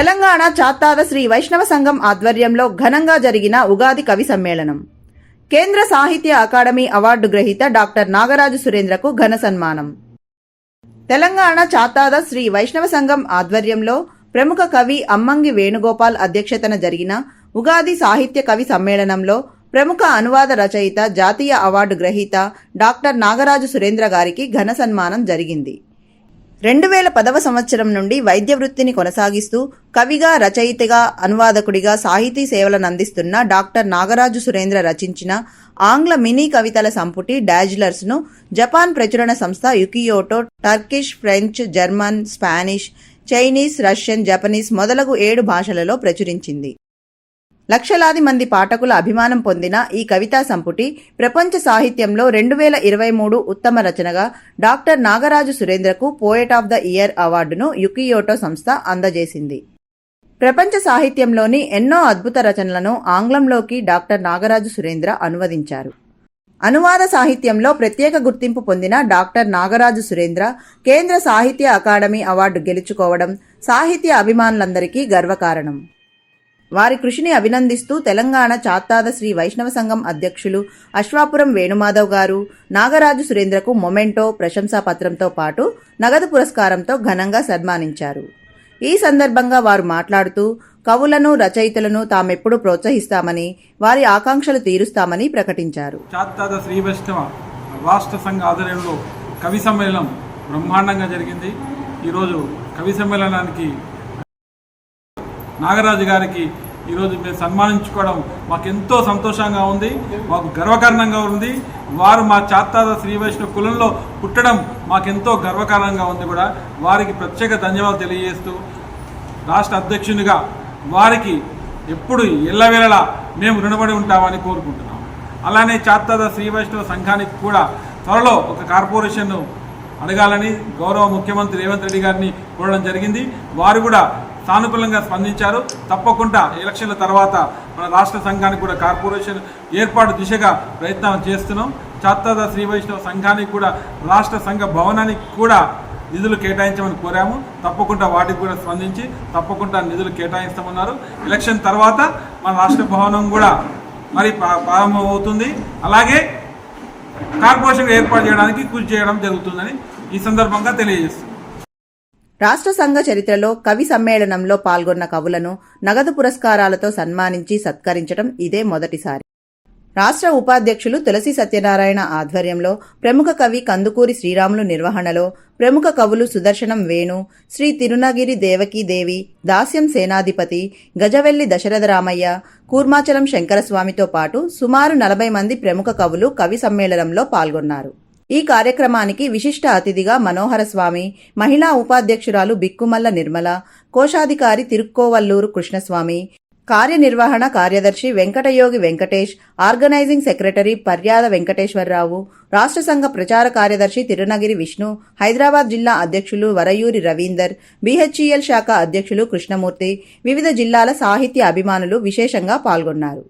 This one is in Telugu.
తెలంగాణ చాత్తాద శ్రీ వైష్ణవ సంఘం ఆధ్వర్యంలో ఘనంగా జరిగిన ఉగాది కవి సమ్మేళనం. కేంద్ర సాహిత్య అకాడమీ అవార్డు గ్రహీత డాక్టర్ నాగరాజు సురేంద్రకు ఘన సన్మానం. తెలంగాణ చాతాద శ్రీ వైష్ణవ సంఘం ఆధ్వర్యంలో ప్రముఖ కవి అమ్మంగి వేణుగోపాల్ అధ్యక్షతన జరిగిన ఉగాది సాహిత్య కవి సమ్మేళనంలో ప్రముఖ అనువాద రచయిత జాతీయ అవార్డు గ్రహీత డాక్టర్ నాగరాజు సురేంద్ర గారికి ఘన సన్మానం జరిగింది. రెండు వేల పదవ సంవత్సరం నుండి వైద్య వృత్తిని కొనసాగిస్తూ కవిగా రచయితగా అనువాదకుడిగా సాహితీ సేవలను అందిస్తున్న డాక్టర్ నాగరాజు సురేంద్ర రచించిన ఆంగ్ల మినీ కవితల సంపుటి డాజ్లర్స్ను జపాన్ ప్రచురణ సంస్థ Ukiyoto Turkish French German Spanish Chinese Russian Japanese మొదలగు ఏడు భాషలలో ప్రచురించింది. లక్షలాది మంది పాఠకుల అభిమానం పొందిన ఈ కవితా సంపుటి ప్రపంచ సాహిత్యంలో రెండు వేల ఇరవై మూడు ఉత్తమ రచనగా డాక్టర్ నాగరాజు సురేంద్రకు పోయట్ ఆఫ్ ద ఇయర్ అవార్డును యుకియోటో సంస్థ అందజేసింది. ప్రపంచ సాహిత్యంలోని ఎన్నో అద్భుత రచనలను ఆంగ్లంలోకి డాక్టర్ నాగరాజు సురేంద్ర అనువదించారు. అనువాద సాహిత్యంలో ప్రత్యేక గుర్తింపు పొందిన డాక్టర్ నాగరాజు సురేంద్ర కేంద్ర సాహిత్య అకాడమీ అవార్డు గెలుచుకోవడం సాహిత్య అభిమానులందరికీ గర్వకారణం. వారి కృషిని అభినందిస్తూ తెలంగాణ చాత్తాద శ్రీ వైష్ణవ సంఘం అధ్యక్షులు అశ్వాపురం వేణుమాధవ్ గారు నాగరాజు సురేంద్రకు మొమెంటో ప్రశంసా పత్రంతో పాటు నగదు పురస్కారంతో ఘనంగా సన్మానించారు. ఈ సందర్భంగా వారు మాట్లాడుతూ కవులను రచయితలను తామెప్పుడు ప్రోత్సహిస్తామని వారి ఆకాంక్షలు తీరుస్తామని ప్రకటించారు. చాత్తాద శ్రీ వైష్ణవ రాష్ట్ర సంఘ ఆధ్వర్యంలో కవి సమ్మేళనం బ్రహ్మాండంగా జరిగింది. ఈరోజు కవి సమ్మేళనానికి నాగరాజు గారికి ఈరోజు మేము సన్మానించుకోవడం మాకు ఎంతో సంతోషంగా ఉంది మాకు గర్వకారణంగా ఉంది. వారు మా చాత్తాద శ్రీ వైష్ణవ కులంలో పుట్టడం మాకెంతో గర్వకారణంగా ఉంది కూడా. వారికి ప్రత్యేక ధన్యవాదాలు తెలియజేస్తూ రాష్ట్ర అధ్యక్షునిగా వారికి ఎప్పుడు ఎల్లవేళలా మేము రుణపడి ఉంటామని కోరుకుంటున్నాం అలానే చాత్తాద శ్రీ వైష్ణవ సంఘానికి కూడా త్వరలో ఒక కార్పొరేషన్ అడగాలని గౌరవ ముఖ్యమంత్రి రేవంత్ రెడ్డి గారిని కోరడం జరిగింది. వారు కూడా సానుకూలంగా స్పందించారు. తప్పకుండా ఎలక్షన్ల తర్వాత మన రాష్ట్ర సంఘానికి కూడా కార్పొరేషన్ ఏర్పాటు దిశగా ప్రయత్నం చేస్తున్నాం. చాత్తాద శ్రీ వైష్ణవ సంఘానికి కూడా రాష్ట్ర సంఘ భవనానికి కూడా నిధులు కేటాయించమని కోరాము. తప్పకుండా వాటికి కూడా స్పందించి తప్పకుండా నిధులు కేటాయిస్తామన్నారు. ఎలక్షన్ తర్వాత మన రాష్ట్ర భవనం కూడా మరి ప్రారంభమవుతుంది. అలాగే కార్పొరేషన్ ఏర్పాటు చేయడానికి కృషి చేయడం జరుగుతుందని ఈ సందర్భంగా తెలియజేస్తుంది రాష్ట్ర సంఘ చరిత్రలో కవి సమ్మేళనంలో పాల్గొన్న కవులను నగదు పురస్కారాలతో సన్మానించి సత్కరించడం ఇదే మొదటిసారి. రాష్ట్ర ఉపాధ్యక్షులు తులసి సత్యనారాయణ ఆధ్వర్యంలో ప్రముఖ కవి కందుకూరి శ్రీరాములు నిర్వహణలో ప్రముఖ కవులు సుదర్శనం వేణు శ్రీ తిరునగిరి దేవకీదేవి దాస్యం సేనాధిపతి గజవెల్లి దశరథరామయ్య కూర్మాచలం శంకరస్వామితో పాటు సుమారు నలభై మంది ప్రముఖ కవులు కవి సమ్మేళనంలో పాల్గొన్నారు. ఈ కార్యక్రమానికి విశిష్ట అతిథిగా మనోహర స్వామి మహిళా ఉపాధ్యక్షురాలు బిక్కుమల్ల నిర్మల కోశాధికారి తిరుక్కోవల్లూరు కృష్ణస్వామి కార్యనిర్వహణ కార్యదర్శి వెంకటయోగి వెంకటేష్ ఆర్గనైజింగ్ సెక్రటరీ పర్యాద వెంకటేశ్వరరావు రాష్ట్ర సంఘ ప్రచార కార్యదర్శి తిరునగిరి విష్ణు హైదరాబాద్ జిల్లా అధ్యక్షులు వరయూరి రవీందర్ బీహెచ్ఈఎల్ శాఖ అధ్యక్షులు కృష్ణమూర్తి వివిధ జిల్లాల సాహిత్య అభిమానులు విశేషంగా పాల్గొన్నారు.